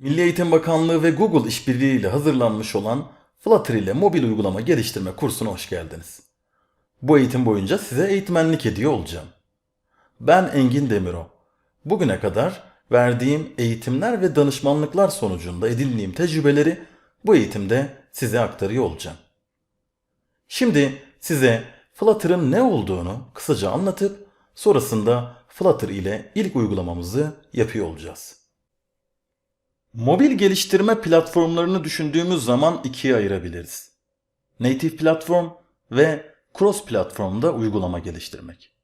Milli Eğitim Bakanlığı ve Google işbirliğiyle hazırlanmış olan Flutter ile mobil uygulama geliştirme kursuna hoş geldiniz. Bu eğitim boyunca size eğitmenlik ediyor olacağım. Ben Engin Demiro. Bugüne kadar verdiğim eğitimler ve danışmanlıklar sonucunda edindiğim tecrübeleri bu eğitimde size aktarıyor olacağım. Şimdi size Flutter'ın ne olduğunu kısaca anlatıp sonrasında Flutter ile ilk uygulamamızı yapıyor olacağız. Mobil geliştirme platformlarını düşündüğümüz zaman ikiye ayırabiliriz. Native platform ve cross platformda uygulama geliştirmek.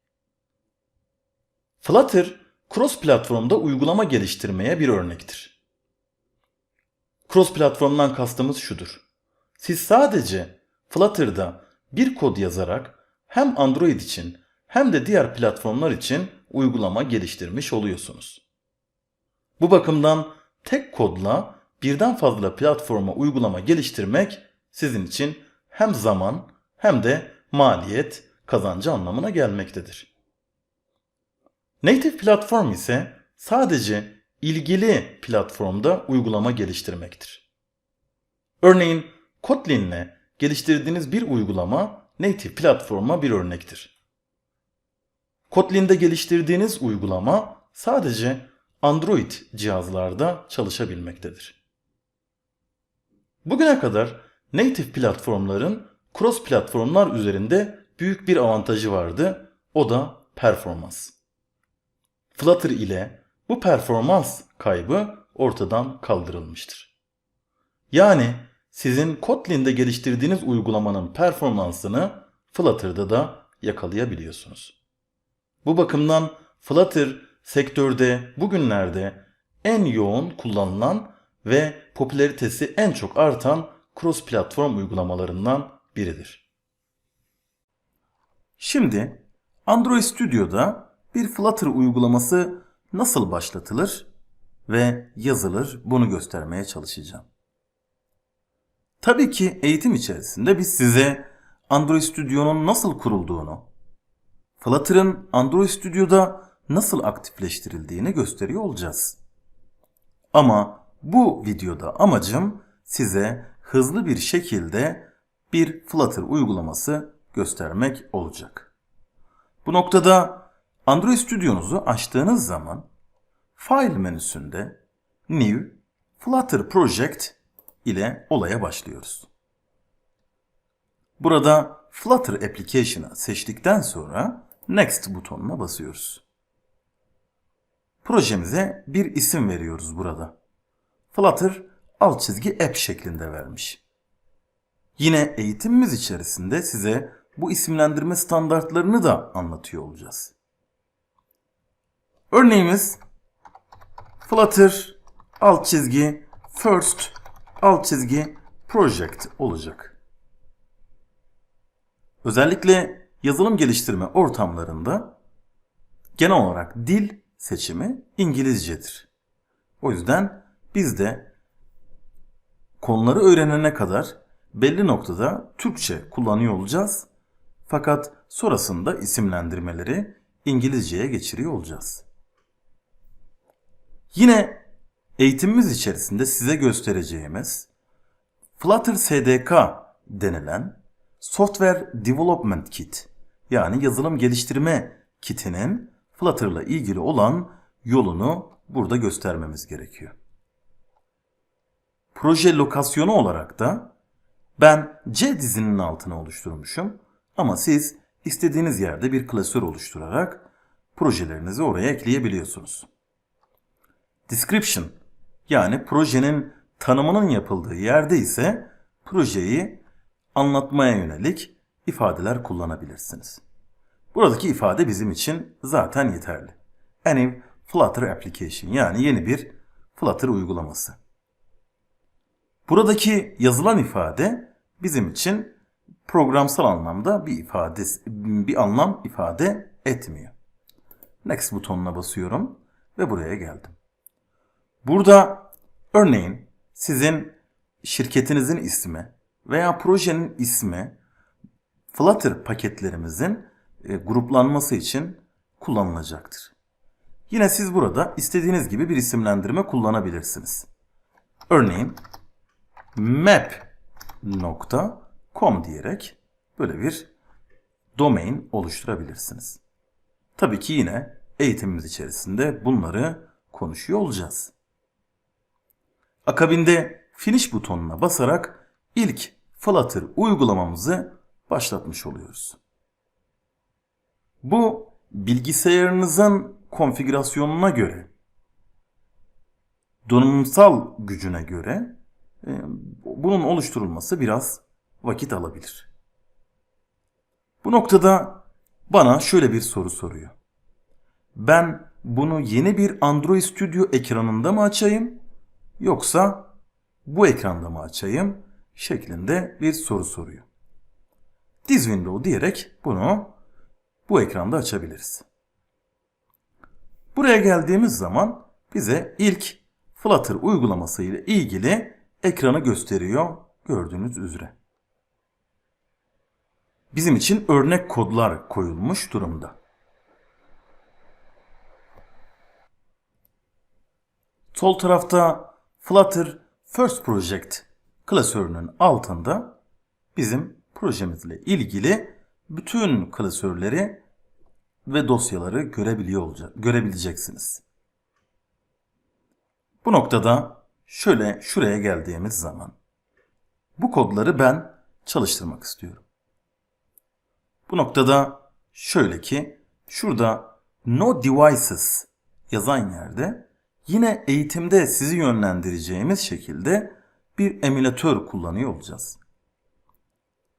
Flutter, cross platformda uygulama geliştirmeye bir örnektir. Cross platformdan kastımız şudur. Siz sadece Flutter'da bir kod yazarak hem Android için hem de diğer platformlar için uygulama geliştirmiş oluyorsunuz. Bu bakımdan tek kodla birden fazla platforma uygulama geliştirmek sizin için hem zaman hem de maliyet kazancı anlamına gelmektedir. Native platform ise sadece ilgili platformda uygulama geliştirmektir. Örneğin Kotlin ile geliştirdiğiniz bir uygulama native platforma bir örnektir. Kotlin'de geliştirdiğiniz uygulama sadece Android cihazlarda çalışabilmektedir. Bugüne kadar native platformların cross platformlar üzerinde büyük bir avantajı vardı. O da performans. Flutter ile bu performans kaybı ortadan kaldırılmıştır. Yani sizin Kotlin'de geliştirdiğiniz uygulamanın performansını Flutter'da da yakalayabiliyorsunuz. Bu bakımdan Flutter sektörde bugünlerde en yoğun kullanılan ve popülaritesi en çok artan cross platform uygulamalarından biridir. Şimdi Android Studio'da bir Flutter uygulaması nasıl başlatılır ve yazılır bunu göstermeye çalışacağım. Tabii ki eğitim içerisinde biz size Android Studio'nun nasıl kurulduğunu, Flutter'ın Android Studio'da nasıl aktifleştirildiğini gösteriyor olacağız. Ama bu videoda amacım size hızlı bir şekilde bir Flutter uygulaması göstermek olacak. Bu noktada Android Studio'nuzu açtığınız zaman File menüsünde New Flutter Project ile olaya başlıyoruz. Burada Flutter Application'ı seçtikten sonra Next butonuna basıyoruz. Projemize bir isim veriyoruz burada. Flutter alt çizgi app şeklinde vermiş. Yine eğitimimiz içerisinde size bu isimlendirme standartlarını da anlatıyor olacağız. Örneğimiz Flutter alt çizgi first alt çizgi project olacak. Özellikle yazılım geliştirme ortamlarında genel olarak dil seçimi İngilizcedir. O yüzden biz de konuları öğrenene kadar belli noktada Türkçe kullanıyor olacağız. Fakat sonrasında isimlendirmeleri İngilizceye geçiriyor olacağız. Yine eğitimimiz içerisinde size göstereceğimiz Flutter SDK denilen Software Development Kit yani yazılım geliştirme kitinin Flutter'la ilgili olan yolunu burada göstermemiz gerekiyor. Proje lokasyonu olarak da ben C dizinin altına oluşturmuşum ama siz istediğiniz yerde bir klasör oluşturarak projelerinizi oraya ekleyebiliyorsunuz. Description yani projenin tanımının yapıldığı yerde ise projeyi anlatmaya yönelik ifadeler kullanabilirsiniz. Buradaki ifade bizim için zaten yeterli. Any Flutter application yani yeni bir Flutter uygulaması. Buradaki yazılan ifade bizim için programsal anlamda bir ifade bir anlam ifade etmiyor. Next butonuna basıyorum ve buraya geldim. Burada örneğin sizin şirketinizin ismi veya projenin ismi Flutter paketlerimizin e, gruplanması için kullanılacaktır. Yine siz burada istediğiniz gibi bir isimlendirme kullanabilirsiniz. Örneğin map.com diyerek böyle bir domain oluşturabilirsiniz. Tabii ki yine eğitimimiz içerisinde bunları konuşuyor olacağız. Akabinde finish butonuna basarak ilk Flutter uygulamamızı başlatmış oluyoruz. Bu bilgisayarınızın konfigürasyonuna göre, donanımsal gücüne göre e, bunun oluşturulması biraz vakit alabilir. Bu noktada bana şöyle bir soru soruyor. Ben bunu yeni bir Android Studio ekranında mı açayım yoksa bu ekranda mı açayım şeklinde bir soru soruyor. This window diyerek bunu bu ekranda açabiliriz. Buraya geldiğimiz zaman bize ilk Flutter uygulaması ile ilgili ekranı gösteriyor gördüğünüz üzere. Bizim için örnek kodlar koyulmuş durumda. Sol tarafta Flutter First Project klasörünün altında bizim projemizle ilgili bütün klasörleri ve dosyaları görebiliyor olacak, görebileceksiniz. Bu noktada şöyle şuraya geldiğimiz zaman bu kodları ben çalıştırmak istiyorum. Bu noktada şöyle ki şurada No Devices yazan yerde yine eğitimde sizi yönlendireceğimiz şekilde bir emülatör kullanıyor olacağız.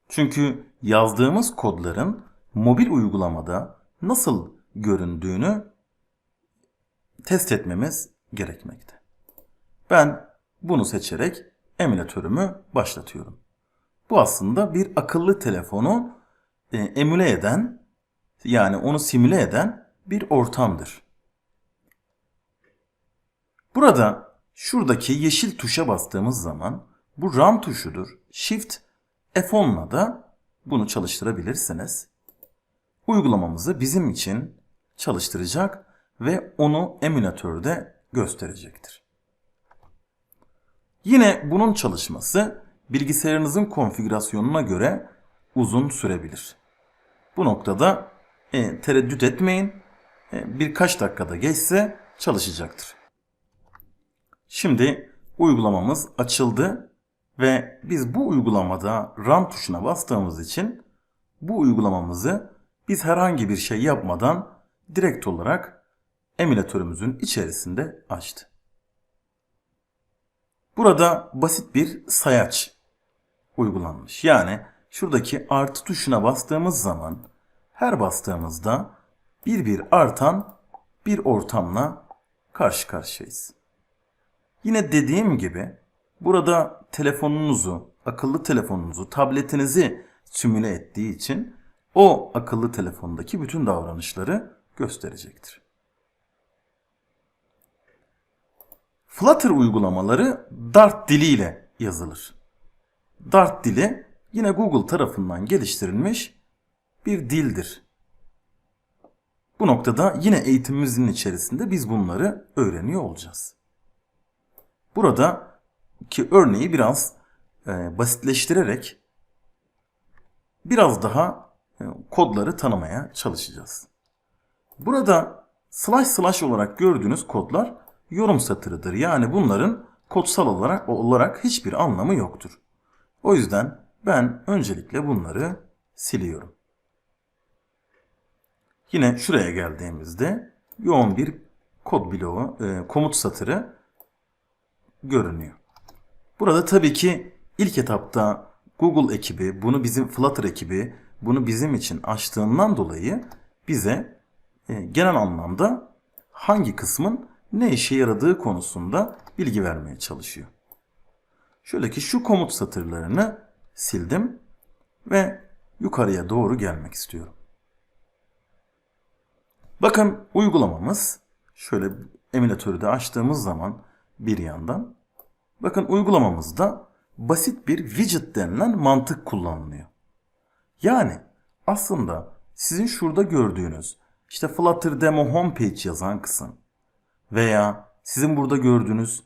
Çünkü yazdığımız kodların mobil uygulamada nasıl göründüğünü test etmemiz gerekmekte. Ben bunu seçerek emülatörümü başlatıyorum. Bu aslında bir akıllı telefonu e, emüle eden yani onu simüle eden bir ortamdır. Burada şuradaki yeşil tuşa bastığımız zaman bu run tuşudur. Shift F10'la da bunu çalıştırabilirsiniz. Uygulamamızı bizim için çalıştıracak ve onu emülatörde gösterecektir. Yine bunun çalışması bilgisayarınızın konfigürasyonuna göre uzun sürebilir. Bu noktada e, tereddüt etmeyin. E, birkaç dakikada geçse çalışacaktır. Şimdi uygulamamız açıldı ve biz bu uygulamada Run tuşuna bastığımız için bu uygulamamızı biz herhangi bir şey yapmadan direkt olarak emülatörümüzün içerisinde açtı. Burada basit bir sayaç uygulanmış. Yani şuradaki artı tuşuna bastığımız zaman her bastığımızda bir bir artan bir ortamla karşı karşıyayız. Yine dediğim gibi burada telefonunuzu, akıllı telefonunuzu, tabletinizi simüle ettiği için o akıllı telefondaki bütün davranışları gösterecektir. Flutter uygulamaları Dart diliyle yazılır. Dart dili yine Google tarafından geliştirilmiş bir dildir. Bu noktada yine eğitimimizin içerisinde biz bunları öğreniyor olacağız. Burada ki örneği biraz e, basitleştirerek biraz daha e, kodları tanımaya çalışacağız. Burada slash slash olarak gördüğünüz kodlar yorum satırıdır. Yani bunların kodsal olarak olarak hiçbir anlamı yoktur. O yüzden ben öncelikle bunları siliyorum. Yine şuraya geldiğimizde yoğun bir kod bloğu, e, komut satırı görünüyor. Burada tabii ki ilk etapta Google ekibi, bunu bizim Flutter ekibi, bunu bizim için açtığından dolayı bize e, genel anlamda hangi kısmın ne işe yaradığı konusunda bilgi vermeye çalışıyor. Şöyle ki şu komut satırlarını sildim ve yukarıya doğru gelmek istiyorum. Bakın uygulamamız şöyle emülatörü de açtığımız zaman bir yandan bakın uygulamamızda basit bir widget denilen mantık kullanılıyor. Yani aslında sizin şurada gördüğünüz işte Flutter Demo Homepage yazan kısım veya sizin burada gördüğünüz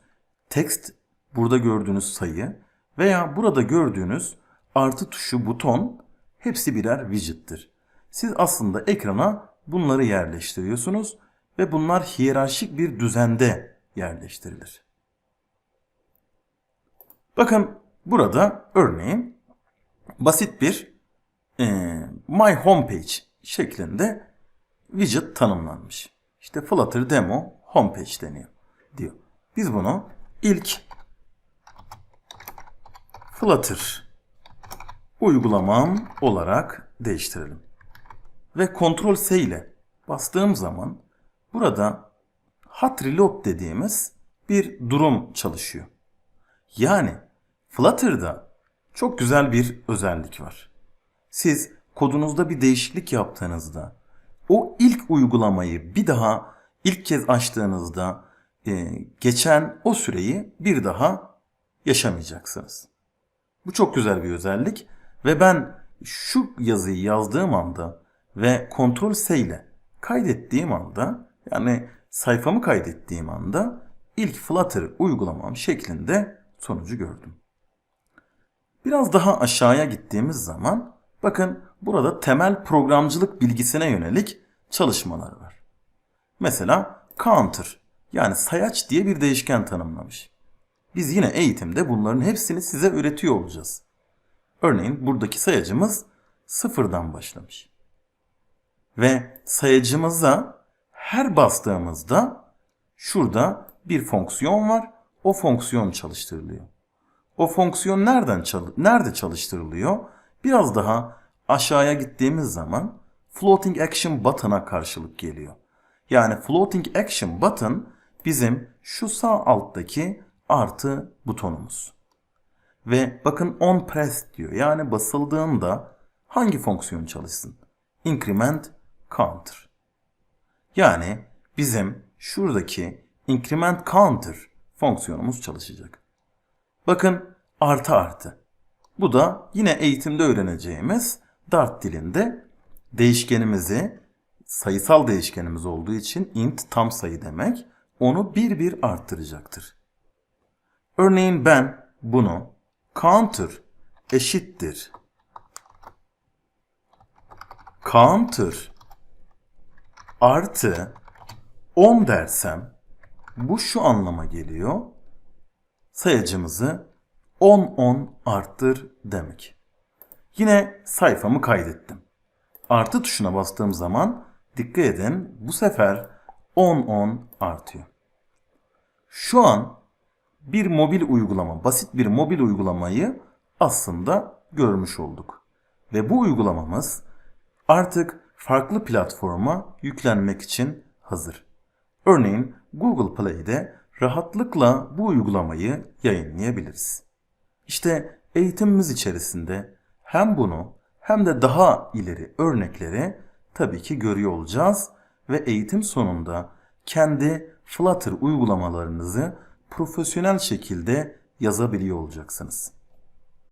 text burada gördüğünüz sayı veya burada gördüğünüz artı tuşu buton hepsi birer widget'tir. Siz aslında ekrana bunları yerleştiriyorsunuz ve bunlar hiyerarşik bir düzende yerleştirilir. Bakın burada örneğin basit bir e, My Homepage şeklinde widget tanımlanmış. İşte Flutter Demo Homepage deniyor diyor. Biz bunu ilk Flutter uygulamam olarak değiştirelim. Ve Ctrl S ile bastığım zaman burada hot reload dediğimiz bir durum çalışıyor. Yani Flutter'da çok güzel bir özellik var. Siz kodunuzda bir değişiklik yaptığınızda o ilk uygulamayı bir daha ilk kez açtığınızda e, geçen o süreyi bir daha yaşamayacaksınız. Bu çok güzel bir özellik ve ben şu yazıyı yazdığım anda ve Ctrl S ile kaydettiğim anda yani sayfamı kaydettiğim anda ilk Flutter uygulamam şeklinde sonucu gördüm. Biraz daha aşağıya gittiğimiz zaman bakın burada temel programcılık bilgisine yönelik çalışmalar var. Mesela counter yani sayaç diye bir değişken tanımlamış. Biz yine eğitimde bunların hepsini size öğretiyor olacağız. Örneğin buradaki sayacımız sıfırdan başlamış. Ve sayacımıza her bastığımızda şurada bir fonksiyon var. O fonksiyon çalıştırılıyor. O fonksiyon nereden nerede çalıştırılıyor? Biraz daha aşağıya gittiğimiz zaman floating action button'a karşılık geliyor. Yani floating action button bizim şu sağ alttaki artı butonumuz. Ve bakın on press diyor. Yani basıldığında hangi fonksiyon çalışsın? Increment counter. Yani bizim şuradaki increment counter fonksiyonumuz çalışacak. Bakın artı artı. Bu da yine eğitimde öğreneceğimiz Dart dilinde değişkenimizi sayısal değişkenimiz olduğu için int tam sayı demek onu bir bir arttıracaktır. Örneğin ben bunu counter eşittir counter artı 10 dersem bu şu anlama geliyor. Sayacımızı 10-10 arttır demek. Yine sayfamı kaydettim. Artı tuşuna bastığım zaman dikkat edin bu sefer 10-10 artıyor. Şu an bir mobil uygulama, basit bir mobil uygulamayı aslında görmüş olduk. Ve bu uygulamamız artık farklı platforma yüklenmek için hazır. Örneğin Google Play'de rahatlıkla bu uygulamayı yayınlayabiliriz. İşte eğitimimiz içerisinde hem bunu hem de daha ileri örnekleri tabii ki görüyor olacağız ve eğitim sonunda kendi Flutter uygulamalarınızı profesyonel şekilde yazabiliyor olacaksınız.